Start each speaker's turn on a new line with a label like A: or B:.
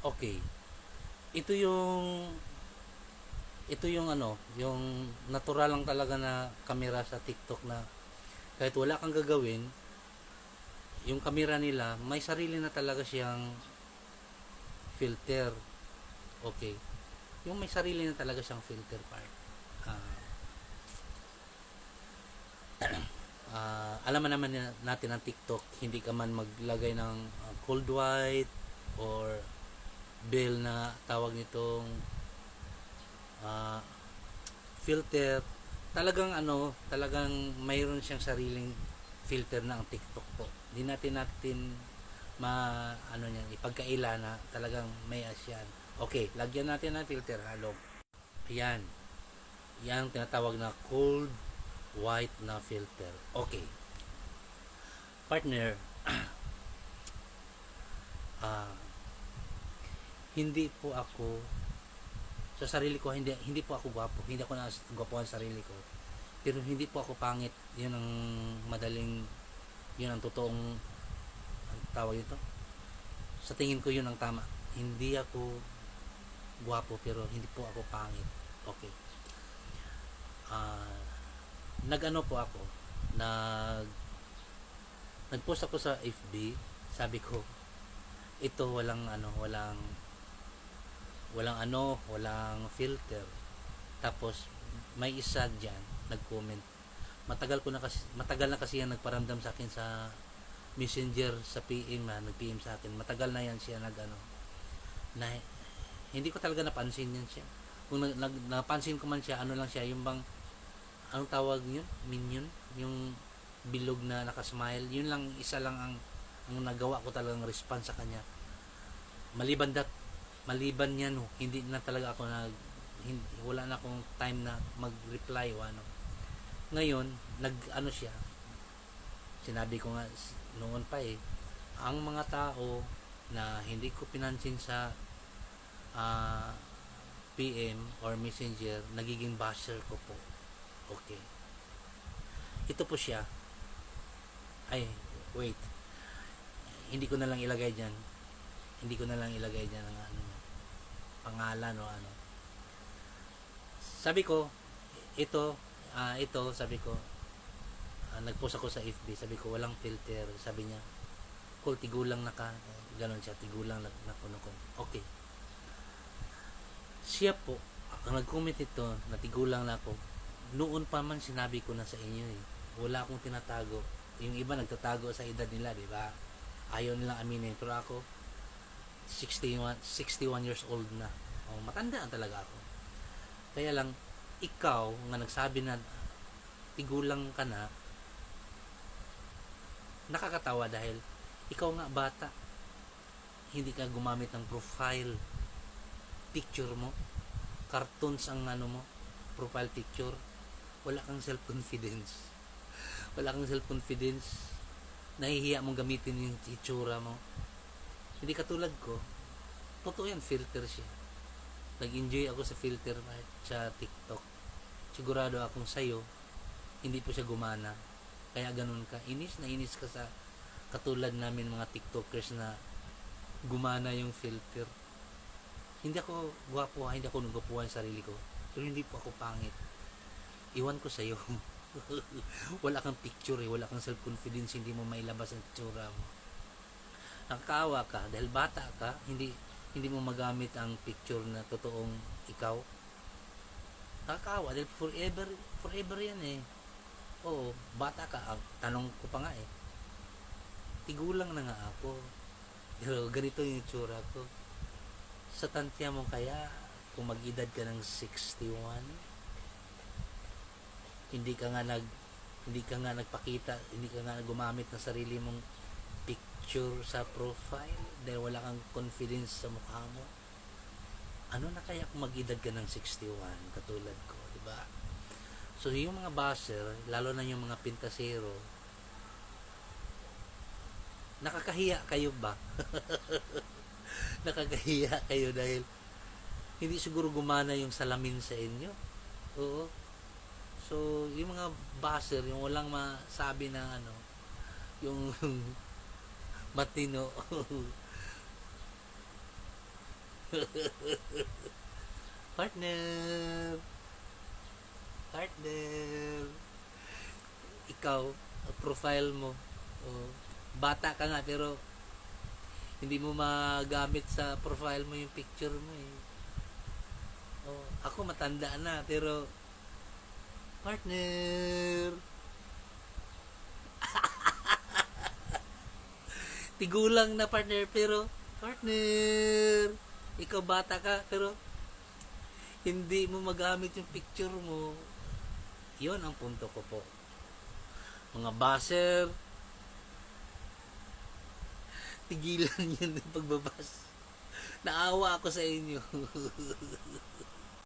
A: Okay. Ito yung ito yung ano, yung natural lang talaga na kamera sa TikTok na kahit wala kang gagawin, yung kamera nila, may sarili na talaga siyang filter. Okay. Yung may sarili na talaga siyang filter part. Ah, ah, alam naman na- natin ang TikTok, hindi ka man maglagay ng ah, cold white or bill na tawag nitong ah, filter. Talagang ano talagang mayroon siyang sariling filter na ang TikTok po. Hindi natin natin ma ano niyan ipagkaila na talagang may asyan okay lagyan natin ng filter. Halo. Ayan. Yan tinatawag na cold white na filter. Okay. Partner ah hindi po ako sa sarili ko hindi hindi po ako gwapo. Hindi ako na gwapo sa sarili ko. Pero hindi po ako pangit. Yun ang madaling yun ang totoong ang tawag ito sa tingin ko yun ang tama. Hindi ako gwapo pero hindi po ako pangit. Okay. Ah nagano po ako? Nag nagpost ako sa FB sabi ko ito walang ano walang walang ano, walang filter. Tapos may isa diyan nag-comment. Matagal ko na kasi matagal na kasi yan nagparamdam sa akin sa Messenger sa PM na nag-PM sa akin. Matagal na yan siya nag-ano na hindi ko talaga napansin yan siya. Kung nag, nag, napansin ko man siya, ano lang siya, yung bang anong tawag yun? Minion? Yung bilog na nakasmile. Yun lang, isa lang ang ang nagawa ko talagang response sa kanya. Maliban that, maliban yan no, hindi na talaga ako nag hindi, wala na akong time na mag-reply o ano. Ngayon, nag ano siya. Sinabi ko nga noon pa eh, ang mga tao na hindi ko pinansin sa ah, PM or Messenger, nagiging basher ko po. Okay. Ito po siya. Ay, wait. Hindi ko na lang ilagay dyan. Hindi ko na lang ilagay dyan ang ano, pangalan o ano. Sabi ko, ito, ah, ito, sabi ko, ah, nagpost ako sa FB, sabi ko, walang filter. Sabi niya, cool, tigulang na ka. Ganon siya, tigulang na, na ko. Okay. Siya po, ang nag-comment ito, natigulang na ako. Noon pa man sinabi ko na sa inyo eh. Wala akong tinatago. Yung iba nagtatago sa edad nila, di ba? Ayaw nilang aminin. Pero ako, 61, 61 years old na. Oh, matanda talaga ako. Kaya lang, ikaw nga nagsabi na tigulang ka na, nakakatawa dahil ikaw nga bata, hindi ka gumamit ng profile picture mo, cartoons ang ano mo, profile picture, wala kang self-confidence. Wala kang self-confidence. Nahihiya mong gamitin yung itsura mo. Hindi katulad ko. Totoo yan, filter siya. Nag-enjoy ako sa filter part sa TikTok. Sigurado akong sa'yo, hindi po siya gumana. Kaya ganun ka. Inis na inis ka sa katulad namin mga TikTokers na gumana yung filter. Hindi ako gwapo, hindi ako nagwapuhan sa sarili ko. Pero hindi po ako pangit. Iwan ko sa'yo. wala kang picture eh, wala kang self-confidence, hindi mo mailabas ang tsura mo. Nakakaawa ka dahil bata ka, hindi hindi mo magamit ang picture na totoong ikaw. Nakakaawa dahil forever forever yan eh. Oo, bata ka. Ang tanong ko pa nga eh. Tigulang na nga ako. Pero ganito yung itsura ko. Sa tantya mo kaya, kung mag-edad ka ng 61, hindi ka nga nag hindi ka nga nagpakita, hindi ka nga gumamit ng sarili mong picture sa profile dahil wala kang confidence sa mukha mo. Ano na kaya kung mag-edad ka ng 61 katulad ko, di ba? So yung mga basher, lalo na yung mga pintasero, nakakahiya kayo ba? nakakahiya kayo dahil hindi siguro gumana yung salamin sa inyo. Oo. So, yung mga basher, yung walang masabi na ano, yung matino, Partner. Partner. Ikaw, profile mo. Oh, bata ka nga pero hindi mo magamit sa profile mo yung picture mo eh. Oh, ako matanda na pero partner. Tigulang na partner pero partner. Ikaw bata ka pero hindi mo magamit yung picture mo. Yon ang punto ko po. Mga baser, tigilan yun yung pagbabas. Naawa ako sa inyo.